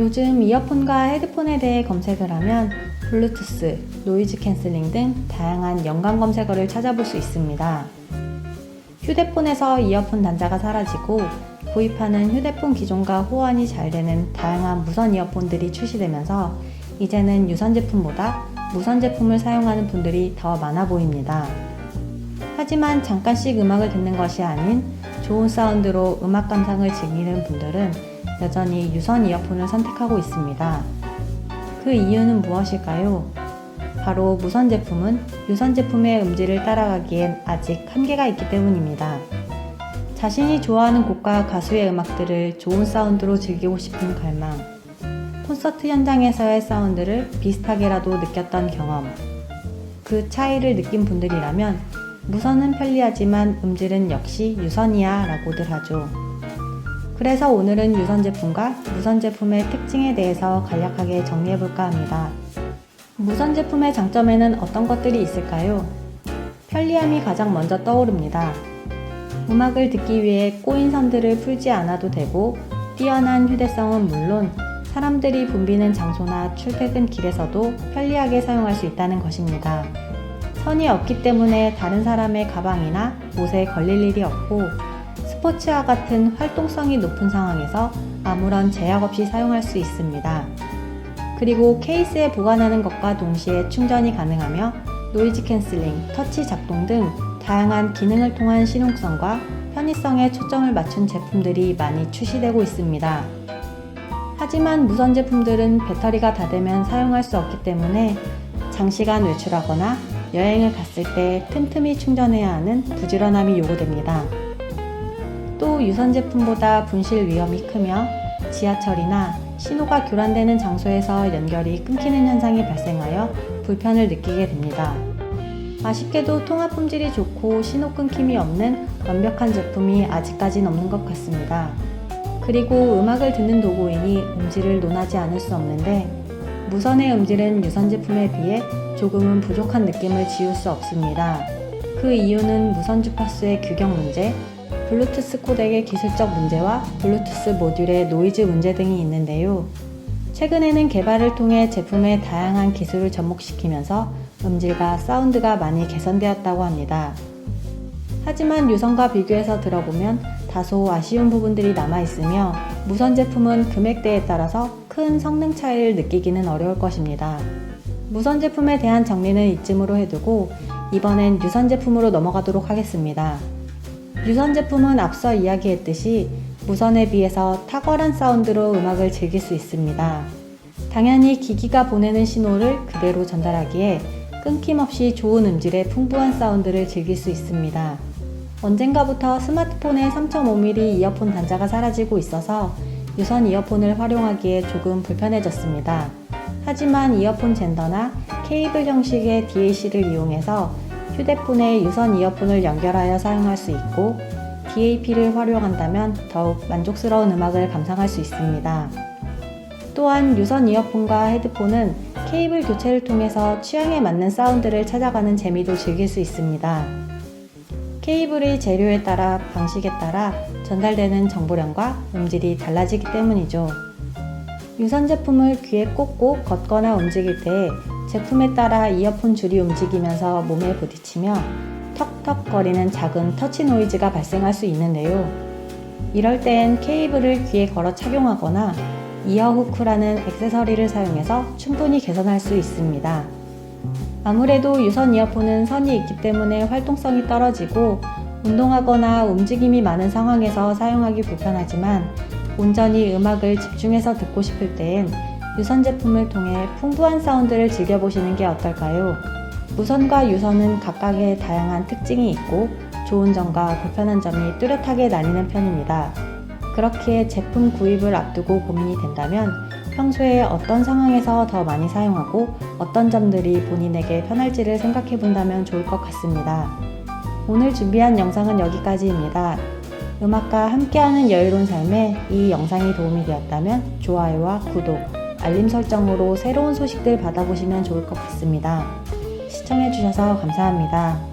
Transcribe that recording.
요즘 이어폰과 헤드폰에 대해 검색을 하면 블루투스, 노이즈 캔슬링 등 다양한 연관 검색어를 찾아볼 수 있습니다. 휴대폰에서 이어폰 단자가 사라지고 구입하는 휴대폰 기종과 호환이 잘 되는 다양한 무선 이어폰들이 출시되면서 이제는 유선 제품보다 무선 제품을 사용하는 분들이 더 많아 보입니다. 하지만 잠깐씩 음악을 듣는 것이 아닌 좋은 사운드로 음악 감상을 즐기는 분들은 여전히 유선 이어폰을 선택하고 있습니다. 그 이유는 무엇일까요? 바로 무선 제품은 유선 제품의 음질을 따라가기엔 아직 한계가 있기 때문입니다. 자신이 좋아하는 곡과 가수의 음악들을 좋은 사운드로 즐기고 싶은 갈망, 콘서트 현장에서의 사운드를 비슷하게라도 느꼈던 경험, 그 차이를 느낀 분들이라면 무선은 편리하지만 음질은 역시 유선이야 라고들 하죠. 그래서 오늘은 유선 제품과 무선 제품의 특징에 대해서 간략하게 정리해 볼까 합니다. 무선 제품의 장점에는 어떤 것들이 있을까요? 편리함이 가장 먼저 떠오릅니다. 음악을 듣기 위해 꼬인 선들을 풀지 않아도 되고 뛰어난 휴대성은 물론 사람들이 붐비는 장소나 출퇴근 길에서도 편리하게 사용할 수 있다는 것입니다. 선이 없기 때문에 다른 사람의 가방이나 옷에 걸릴 일이 없고 스포츠와 같은 활동성이 높은 상황에서 아무런 제약 없이 사용할 수 있습니다. 그리고 케이스에 보관하는 것과 동시에 충전이 가능하며 노이즈 캔슬링, 터치 작동 등 다양한 기능을 통한 실용성과 편의성에 초점을 맞춘 제품들이 많이 출시되고 있습니다. 하지만 무선 제품들은 배터리가 다 되면 사용할 수 없기 때문에 장시간 외출하거나 여행을 갔을 때 틈틈이 충전해야 하는 부지런함이 요구됩니다. 또 유선 제품보다 분실 위험이 크며 지하철이나 신호가 교란되는 장소에서 연결이 끊기는 현상이 발생하여 불편을 느끼게 됩니다. 아쉽게도 통화 품질이 좋고 신호 끊김이 없는 완벽한 제품이 아직까진 없는 것 같습니다. 그리고 음악을 듣는 도구이니 음질을 논하지 않을 수 없는데 무선의 음질은 유선 제품에 비해 조금은 부족한 느낌을 지울 수 없습니다. 그 이유는 무선 주파수의 규격 문제, 블루투스 코덱의 기술적 문제와 블루투스 모듈의 노이즈 문제 등이 있는데요. 최근에는 개발을 통해 제품의 다양한 기술을 접목시키면서 음질과 사운드가 많이 개선되었다고 합니다. 하지만 유선과 비교해서 들어보면 다소 아쉬운 부분들이 남아있으며 무선 제품은 금액대에 따라서 큰 성능 차이를 느끼기는 어려울 것입니다. 무선 제품에 대한 정리는 이쯤으로 해두고 이번엔 유선 제품으로 넘어가도록 하겠습니다. 유선 제품은 앞서 이야기했듯이 무선에 비해서 탁월한 사운드로 음악을 즐길 수 있습니다. 당연히 기기가 보내는 신호를 그대로 전달하기에 끊김없이 좋은 음질의 풍부한 사운드를 즐길 수 있습니다. 언젠가부터 스마트폰에 3.5mm 이어폰 단자가 사라지고 있어서 유선 이어폰을 활용하기에 조금 불편해졌습니다. 하지만 이어폰 젠더나 케이블 형식의 DAC를 이용해서 휴대폰에 유선 이어폰을 연결하여 사용할 수 있고 DAP를 활용한다면 더욱 만족스러운 음악을 감상할 수 있습니다. 또한 유선 이어폰과 헤드폰은 케이블 교체를 통해서 취향에 맞는 사운드를 찾아가는 재미도 즐길 수 있습니다. 케이블의 재료에 따라 방식에 따라 전달되는 정보량과 음질이 달라지기 때문이죠. 유선 제품을 귀에 꽂고 걷거나 움직일 때 제품에 따라 이어폰 줄이 움직이면서 몸에 부딪히며 턱턱거리는 작은 터치 노이즈가 발생할 수 있는데요. 이럴 땐 케이블을 귀에 걸어 착용하거나 이어후크라는 액세서리를 사용해서 충분히 개선할 수 있습니다. 아무래도 유선 이어폰은 선이 있기 때문에 활동성이 떨어지고 운동하거나 움직임이 많은 상황에서 사용하기 불편하지만 온전히 음악을 집중해서 듣고 싶을 땐 유선 제품을 통해 풍부한 사운드를 즐겨보시는 게 어떨까요? 무선과 유선은 각각의 다양한 특징이 있고 좋은 점과 불편한 점이 뚜렷하게 나뉘는 편입니다. 그렇기에 제품 구입을 앞두고 고민이 된다면 평소에 어떤 상황에서 더 많이 사용하고 어떤 점들이 본인에게 편할지를 생각해 본다면 좋을 것 같습니다. 오늘 준비한 영상은 여기까지입니다. 음악과 함께하는 여유로운 삶에 이 영상이 도움이 되었다면 좋아요와 구독, 알림 설정으로 새로운 소식들 받아보시면 좋을 것 같습니다. 시청해주셔서 감사합니다.